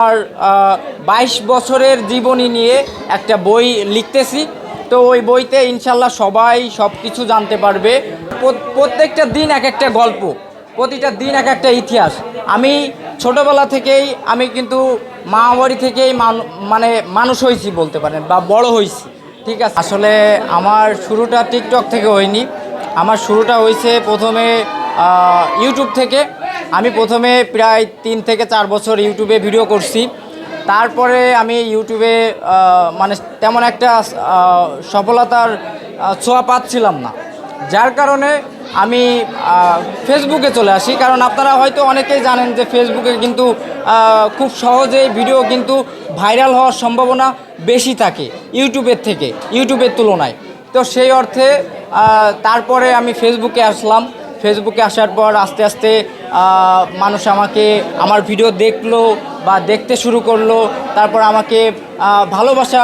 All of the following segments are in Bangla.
আমার বাইশ বছরের জীবনী নিয়ে একটা বই লিখতেছি। তো ওই বইতে ইনশাল্লাহ সবাই সব কিছু জানতে পারবে। প্রত্যেকটা দিন এক একটা গল্প, প্রতিটা দিন এক একটা ইতিহাস। আমি ছোটবেলা থেকেই, আমি কিন্তু মামাবাড়ি থেকেই মানে মানুষ হয়েছি বলতে পারেন, বা বড় হয়েছি ঠিক আছে? আসলে আমার শুরুটা টিকটক থেকে হয়নি। আমার শুরুটা হয়েছে প্রথমে ইউটিউব থেকে। আমি প্রথমে প্রায় তিন থেকে চার বছর ইউটিউবে ভিডিও করছি। তারপরে আমি ইউটিউবে মানে তেমন একটা সফলতার ছোঁয়া পাচ্ছিলাম না। যার কারণে আমি ফেসবুকে চলে আসি। কারণ আপনারা হয়তো অনেকেই জানেন যে ফেসবুকে কিন্তু খুব সহজেই ভিডিও কিন্তু ভাইরাল হওয়ার সম্ভাবনা বেশি থাকে ইউটিউবের থেকে, ইউটিউবের তুলনায়। তো সেই অর্থে তারপরে আমি ফেসবুকে আসলাম। ফেসবুকে আসার পর আস্তে আস্তে মানুষ আমাকে, আমার ভিডিও দেখল বা দেখতে শুরু করল। তারপর আমাকে ভালোবাসা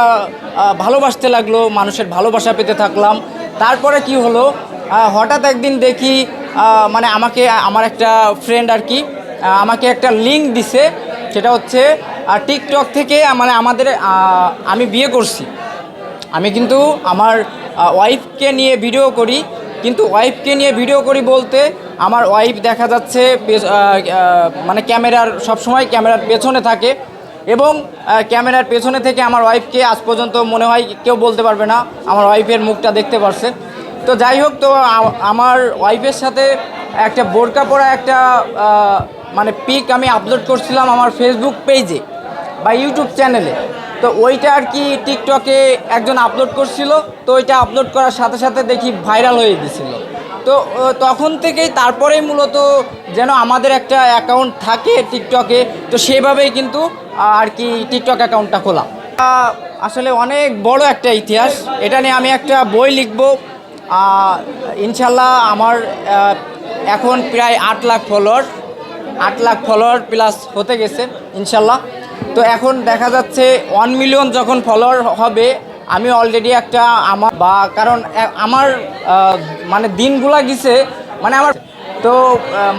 ভালোবাসতে লাগল, মানুষের ভালোবাসা পেতে থাকলাম। তারপরে কি হলো? হঠাৎ একদিন দেখি মানে আমাকে, আমার একটা ফ্রেন্ড আর কি আমাকে একটা লিঙ্ক দিছে। সেটা হচ্ছে টিকটক থেকে মানে আমাদের আমি বিয়ে করছি। আমি কিন্তু আমার ওয়াইফকে নিয়ে ভিডিও করি। কিন্তু ওয়াইফকে নিয়ে ভিডিও করি বলতে আমার ওয়াইফ দেখা যাচ্ছে মানে ক্যামেরার সবসময় ক্যামেরার পেছনে থাকে এবং ক্যামেরার পেছনে থেকে আমার ওয়াইফকে আজ পর্যন্ত মনে হয় কেউ বলতে পারবে না, আমার ওয়াইফের মুখটা দেখতে পারছে। তো যাই হোক, তো আমার ওয়াইফের সাথে একটা বোরকা পরা একটা মানে পিক আমি আপলোড করছিলাম আমার ফেসবুক পেজে বা ইউটিউব চ্যানেলে তো ওইটা আর কি টিকটকে একজন আপলোড করছিল, তো ওইটা আপলোড করার সাথে সাথে দেখি ভাইরাল হয়ে গেছিল। তো তখন থেকেই তারপরেই মূলত যেন আমাদের একটা অ্যাকাউন্ট থাকে টিকটকে তো সেভাবেই কিন্তু আর কি টিকটক অ্যাকাউন্টটা খোলা। আসলে অনেক বড় একটা ইতিহাস। এটা নিয়ে আমি একটা বই লিখব। ইনশাল্লাহ আমার এখন প্রায় আট লাখ ফলোয়ার, আট লাখ ফলোয়ার প্লাস হতে গেছে ইনশাল্লাহ তো এখন দেখা যাচ্ছে ওয়ান মিলিয়ন যখন ফলোয়ার হবে, আমি অলরেডি একটা আমার বা কারণ আমার মানে দিনগুলা গেছে মানে আমার তো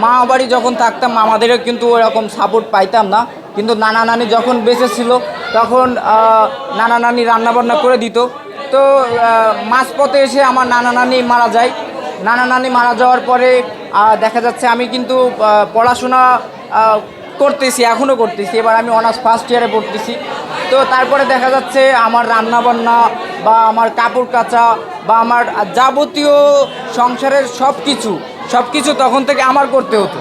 মা বাড়ি যখন থাকতাম, আমাদেরও কিন্তু ওরকম সাপোর্ট পাইতাম না। কিন্তু নানা নানি যখন বেঁচে ছিল তখন নানা নানি রান্নাবান্না করে দিত। তো মাঝপথে এসে আমার নানা নানি মারা যায়। নানা নানি মারা যাওয়ার পরে দেখা যাচ্ছে আমি কিন্তু পড়াশোনা করতেছি, এখনও করতেছি। এবার আমি অনার্স ফার্স্ট ইয়ারে পড়তেছি। তো তারপরে দেখা যাচ্ছে আমার রান্নাবান্না বা আমার কাপড় কাচা বা আমার যাবতীয় সংসারের সব কিছু সব কিছু তখন থেকে আমার করতে হতো।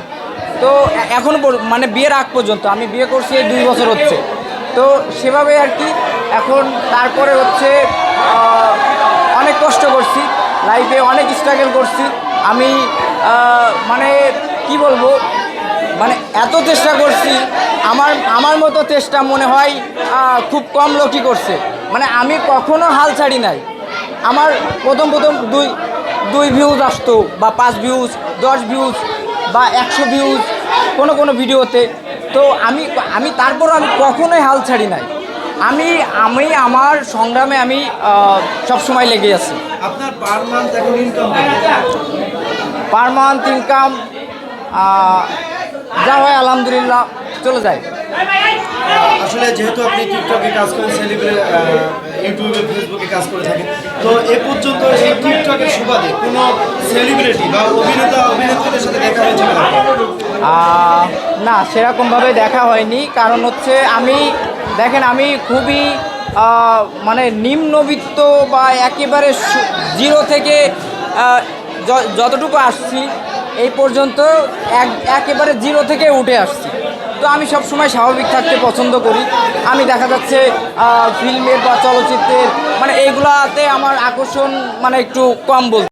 তো এখন মানে বিয়ের আগ পর্যন্ত, আমি বিয়ে করছি এই দুই বছর হচ্ছে। তো সেভাবে আর কি, এখন তারপরে হচ্ছে অনেক কষ্ট করছি লাইফে অনেক স্ট্রাগল করছি। আমি মানে কি বলব মানে এত চেষ্টা করছি আমার আমার মতো চেষ্টা মনে হয় খুব কম লোকই করছে। মানে আমি কখনো হাল ছাড়ি নাই। আমার প্রথম প্রথম দুই দুই ভিউজ আসতো বা পাঁচ ভিউজ দশ ভিউজ বা একশো ভিউজ কোনো কোনো ভিডিওতে তো আমি আমি তারপরও আমি কখনোই হাল ছাড়ি নাই। আমি আমি আমার সংগ্রামে আমি সবসময় লেগে আছি। আপনার পার মান্থ এখন ইনকাম পার মান্থ ইনকাম যা হয় আলহামদুলিল্লাহ চলে যায়। আসলে যেহেতু আপনি টিকটকে কাজ করেন সেলিব্রেট ইউটিউবে ফেসবুকে কাজ করে থাকেন তো এ পর্যন্ত এই টিকটকের সুবাদে কোনো সেলিব্রিটি বা অভিনেতা অভিনেত্রীদের সাথে দেখা হয়েছে না সেরকমভাবে দেখা হয়নি। কারণ হচ্ছে আমি দেখেন আমি খুবই মানে নিম্নবিত্ত বা একেবারে জিরো থেকে যতটুকু আসছি এই পর্যন্ত এক, একেবারে জিরো থেকে উঠে আসছে। তো আমি সব সময় স্বাভাবিক থাকতে পছন্দ করি। আমি দেখা যাচ্ছে ফিল্মের বা চলচ্চিত্রের মানে এইগুলাতে আমার আকর্ষণ মানে একটু কম বলতে